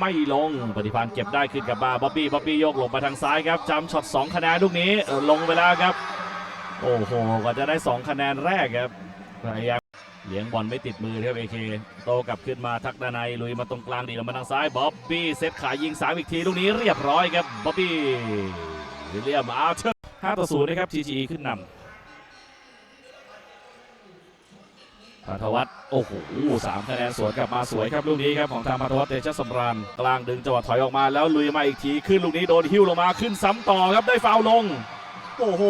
ไม่ลงปฏิพันธ์เก็บได้ขึ้นกับมาบ๊อบบี้บ๊อบบี้โยกลงไปทางซ้ายครับจำช็อต2คะแนนลูกนี้ลงไปแล้วครับ โอ้โหก็จะได้ 2 คะแนนแรกครับพยายามเลี้ยงบอลไม่ติดมือครับเอเคโตกลับขึ้นมาทักดานายลุยมาตรงกลางดีลงมาทางซ้ายบ๊อบบี้เซตขายิงสามอีกทีลูกนี้เรียบร้อยครับบ๊อบบี้วิลเลียมอาร์เชอร์5ต่อ0นะครับ TGE ขึ้นนำ พันทวัฒน์โอ้โหสามคะแนนสวนกลับมาสวยครับลูกนี้ครับของทางพัทวัฒน์เตชะสำราญกลางดึงจังหวะถอยออกมาแล้วลุยมาอีกทีขึ้นลูกนี้โดนหิ้วลงมาขึ้นซ้ำต่อครับได้ฟาวลง โอ้โห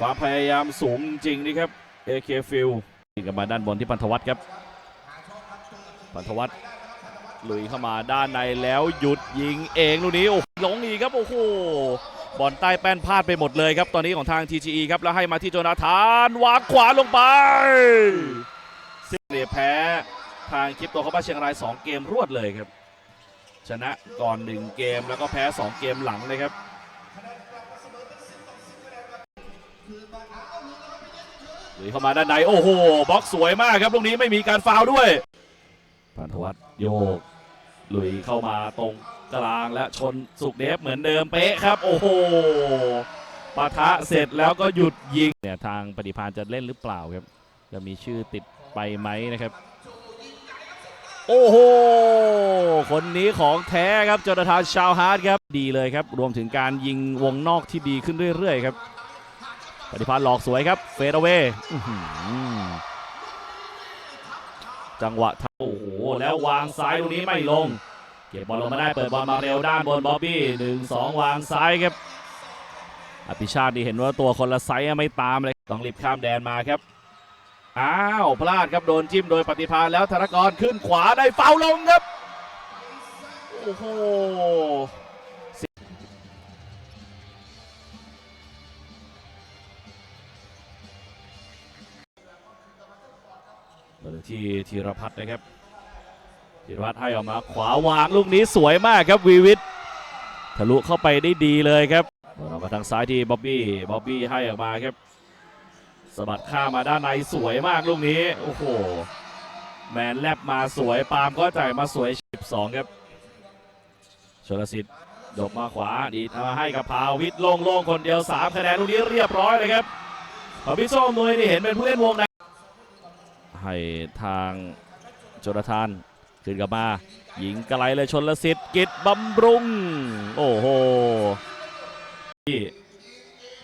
ความพยายามสูงจริงนี่ครับเอเคฟิลกลับมาด้านบนที่พันธวัฒน์ครับพันธวัฒน์ลุยเข้ามาด้านในแล้วหยุดยิงเองลูกนี้โอ้หลงอีกครับโอ้โห บอลใต้แป้นพลาดไปหมดเลยครับ ตอนนี้ของทาง TGE ครับ แล้วให้มาที่โจนาธานวางขวาลงไปเหลียแพ้ทางคลิปตัวเขาบ้าเชียงราย 2 เกมรวดเลยครับ ชนะก่อน 1 เกมแล้วก็แพ้ 2 เกมหลังเลยครับลุยเข้ามาด้านใน โอ้โหบล็อกสวยมากครับลูกนี้ไม่มีการฟาวล์ด้วยพันธวัฒน์โยก ลุยเข้ามาตรงกลางและชนสุกเดฟเหมือนเดิมเป๊ะครับ โอ้โหปะทะเสร็จแล้วก็หยุดยิงเนี่ยทางปฏิพานจะเล่นหรือเปล่าครับ จะมีชื่อติดไปไหมนะครับ โอ้โห คนนี้ของแท้ครับจอร์ทานชาวฮาร์ดครับ ดีเลยครับ รวมถึงการยิงวงนอกที่ดีขึ้นเรื่อยๆครับ ปฏิพันธ์หลอกสวยครับ เฟดเอาเว จังหวะทำโอ้โหแล้ววางซ้ายตรงนี้ไม่ลง เก็บบอลลงมาได้เปิดบอลมาเร็วด้านบนบ๊อบบี้หนึ่งสองวางซ้ายครับอภิชาตินี่เห็นว่าตัวคนละไซส์ไม่ตามเลยต้องรีบข้ามแดนมาครับอ้าวพลาดครับโดนจิ้มโดยปฏิพานแล้วธนกรขึ้นขวาได้เฝ้าลงครับโอ้โห ที่ธีรพัฒน์นะครับธีรพัฒน์ให้ออกมาขวาวางลูกนี้สวยมากครับวีวิททะลุเข้าไปได้ดีเลยครับเรามาทางซ้ายที่บ๊อบบี้บ๊อบบี้ให้ออกมาครับสะบัดข้ามาด้านในสวยมากลูกนี้โอ้โหแมนแลบมาสวยปาล์มก็จ่ายมาสวย12ครับชลสิทธิ์ยกมาขวาดีดมาให้กับพาวิทย์โล่งคนเดียว 3 คะแนนลูกนี้เรียบร้อยเลยครับพอพี่โซ่มวยนี่เห็นเป็นผู้เล่นวงใน ให้ทางโจนาธานขึ้นกลับมายิงไกลเลยชนละสิทธิ์กิจบำรุง โอ้โห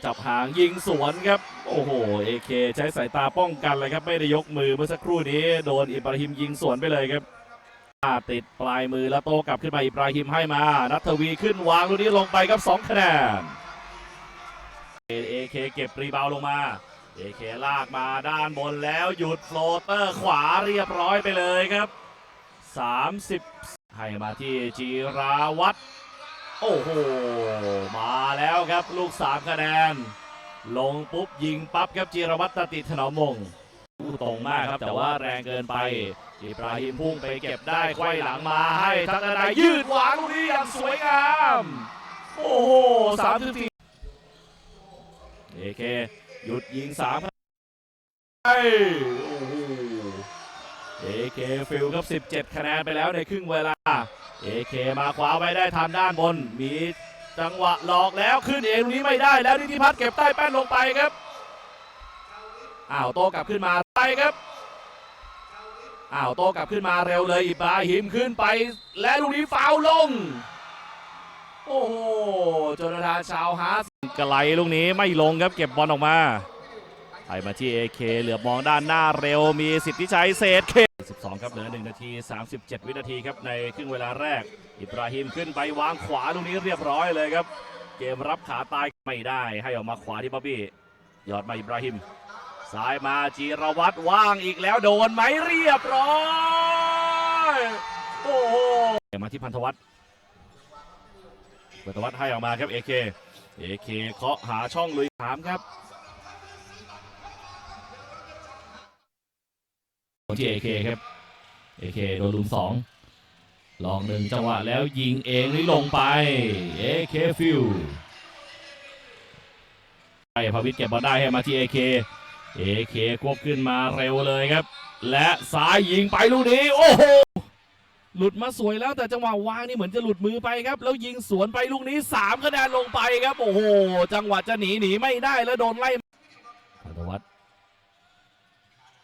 จับหางยิงสวนครับ โอ้โหเอเคใช้สายตาป้องกันเลยครับ ไม่ได้ยกมือเมื่อสักครู่นี้ โดนอิบราฮิมยิงสวนไปเลยครับติดปลายมือแล้วโตกลับขึ้นมาอิบราฮิมให้มา นัทวีขึ้นวางลูกนี้ลงไปครับ2คะแนนเอเคเก็บรีบาวลงมา เอเคลากมาด้านบนแล้วหยุดโฟลเตอร์ขวาเรียบร้อยไปเลยครับ 30 ให้มาที่จีราวัตรโอ้โห มาแล้วครับลูก 3 คะแนน ลงปุ๊บยิงปั๊บครับจีรวัตรตติถนอมมงตรงมากครับแต่ว่าแรงเกินไปอิบราฮิมพุ่งไปเก็บได้ไขว้หลังมาให้ทักษณายยืดหวางลูกนี้อย่างสวยงาม โอ้โหสามสิบสี่เอเค หยุดยิงสามไอ้โอ้โหเอเคฟิลครับ 17 คะแนนไปแล้วในครึ่งเวลาเอเคมาขวาไว้ได้ทำด้านบน มีจังหวะหลอกแล้วขึ้นเองตรงนี้ไม่ได้แล้วนิติพัฒน์เก็บใต้แป้นลงไปครับอ้าวโตกลับขึ้นมาไปครับอ้าวโตกลับขึ้นมาเร็วเลยอิบราฮิมขึ้นไป และลูกนี้ฟาวลง โอ้โหโจนาธานชาวฮาร์สไกลลูกนี้ไม่ลงครับเก็บบอลออกมาไปมาที่ AK เหลือบมองด้านหน้าเร็วมีสิทธิชัยเศษเค12 ครับเหลือ 1 นาที 37 วินาทีครับในครึ่งเวลาแรก อิบราฮิมขึ้นไปวางขวาลูกนี้เรียบร้อยเลยครับ เกมรับขาตายไม่ได้ให้ออกมาขวาที่บ๊อบบี้ยอดมาอิบราฮิมซ้ายมาจีรวัตรว่างอีกแล้วโดนไหมเรียบร้อย โอ้โหมาที่พันธวัฒน์ เปิดตวัดให้ออกมาครับ AK AK เคาะหาช่องลุยถามครับที่ AK ครับ AK โดนลุมสองลองหนึ่งจังหวะแล้วยิงเองนี่ลงไป AK ฟิวไปพาวิทย์เก็บบอลได้ให้มาที่ AK AK ควบขึ้นมาเร็วเลยครับ และซ้ายยิงไปลูกนี้ โอ้โห หลุดมาสวยแล้วแต่จังหวะวางนี่เหมือนจะหลุดมือไปครับ แล้วยิงสวนไปลูกนี้3คะแนนลงไปครับ โอ้โห จังหวะจะหนีหนีไม่ได้แล้วโดนไล่พันวัฒน์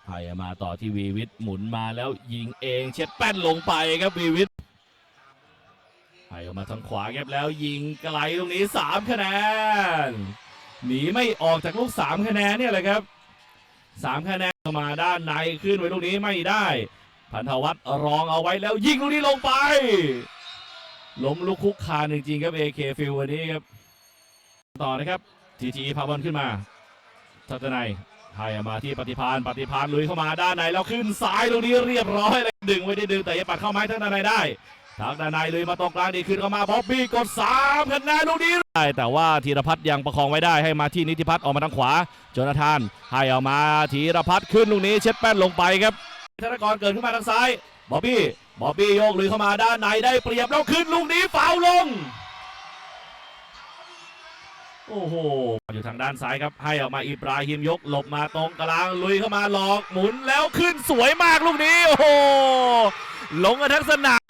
ไผ่มาต่อที่วีวิทย์หมุนมาแล้วยิงเองเช็ดแป้นลงไปครับวีวิทย์ไผ่ออกมาทางขวาครับแล้วยิงไกลตรงนี้ 3 คะแนน หนีไม่ออกจากลูก 3 คะแนนเนี่ยแหละครับ 3 คะแนนมาด้านในขึ้นไว้ลูกนี้ไม่ได้ พันธวัฒน์รองเอาไว้แล้วยิงลูกนี้ลงไปล้มลูกคุกคานจริงๆครับ AK ฟิลวันนี้ครับ ต่อนะครับ TGE พาบอลขึ้นมาทัศนัยให้มาที่ปฏิพานปฏิพานลุยเข้ามาด้านในแล้วขึ้นซ้ายตรงนี้เรียบร้อยเลยดึงไว้ได้ดึงแต่ยังปัดเข้าไม้ทางด้านในได้ทางด้านในลุยมาตรงกลางดีขึ้นเข้ามาบ๊อบบี้กดสามคะแนนลูกนี้ได้แต่ว่าธีรพัฒน์ยังประคองไว้ได้ให้มาที่นิติพัฒน์ออกมาทางขวาโจนาธานให้เอามาธีรพัฒน์ขึ้นลูกนี้เช็ดแป้นลงไปครับ ธนกรเกิดขึ้นมาทางซ้ายบอบบี้บอบบี้โยกลุยเข้ามาด้านในได้เปรียบแล้วขึ้นลูกนี้ฟาวลง โอ้โห อยู่ทางด้านซ้ายครับ ให้ออกมาอิบราฮิมยกหลบมาตรงกลางลุยเข้ามาหลอกหมุนแล้วขึ้นสวยมากลูกนี้ โอ้โหลงกันทั้งสนาม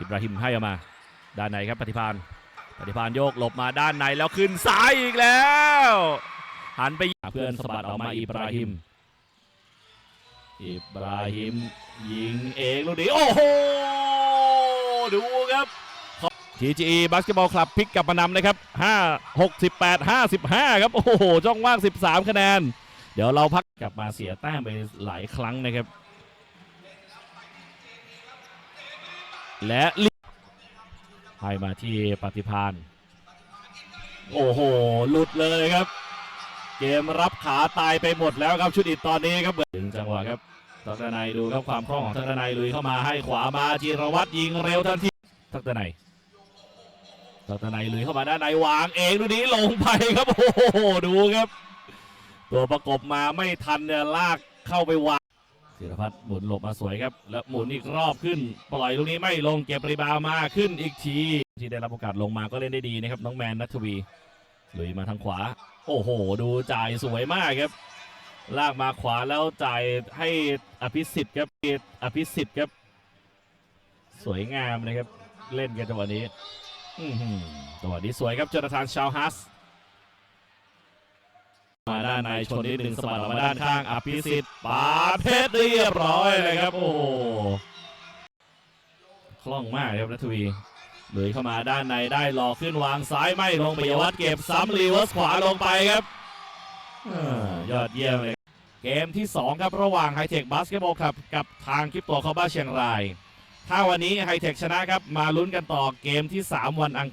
อิบราฮิมให้ออกมา ด้านในครับปฏิพานปฏิพานโยกหลบมาด้านในแล้วขึ้นซ้ายอีกแล้ว หันไปเพื่อนสะบัดออกมาอิบราฮิม อิบราฮิมยิงเองลูกนี้โอ้โห ดูครับ TGE บาสเกตบอลคลับพลิกกลับมานำนะครับ 5 68 55 ครับ โอ้โหจ้องว่าง 13 คะแนน เดี๋ยวเราพักกลับมาเสียแต้มไปหลายครั้งนะครับ และลให้มาที่ปฏิพาน โอ้โห หลุดเลยครับ เกมรับขาตายไปหมดแล้วครับชุดอิดตอนนี้ครับถึงจังหวะครับทักษณัยดูครับความคล่องของทักษณัยลุยเข้ามาให้ขวามาจีรวัตรยิงเร็วทันทีทักษณัยทักษณัยลุยเข้ามาด้านในวางเองดูนี้ลงไปครับโอ้โหดูครับ ตัวประกบมาไม่ทันเนี่ยลากเข้าไปวางธีรพัฒน์หมุนหลบมาสวยครับ แล้วหมุนอีกรอบขึ้น ปล่อยลูกนี้ไม่ลงเก็บรีบาวมาขึ้นอีกที ที่ได้รับโอกาสลงมาก็เล่นได้ดีนะครับน้องแมนนัทวี ลุยมาทางขวา โอ้โห ดูจ่ายสวยมากครับ ลากมาขวาแล้วจ่ายให้อภิสิทธิ์ครับอภิสิทธิ์ครับ สวยงามนะครับ เล่นกันจังหวะนี้อื้อหือจังหวะนี้สวยครับจอร์แดนชาวฮัส มาด้านในชนนิดหนึ่งสะบัดออกมาด้านข้างอภิสิทธิ์ปาเพชรเรียบร้อยเลยครับ โอ้โหคล่องมากครับนัทวี เลยเข้ามาด้านในได้หลอกขึ้นวางซ้ายไม่ลงปิยวัฒน์เก็บซ้ำรีเวิร์สขวาลงไปครับอยอดเยี่ยมเลยเกมที่ 2 ครับ ระหว่างไฮเทคบาสเกตบอลครับ กับทางคลิปตัวคาบ้าเชียงราย ถ้าวันนี้ไฮเทคชนะครับ มาลุ้นกันต่อเกมที่ 3 วันอัง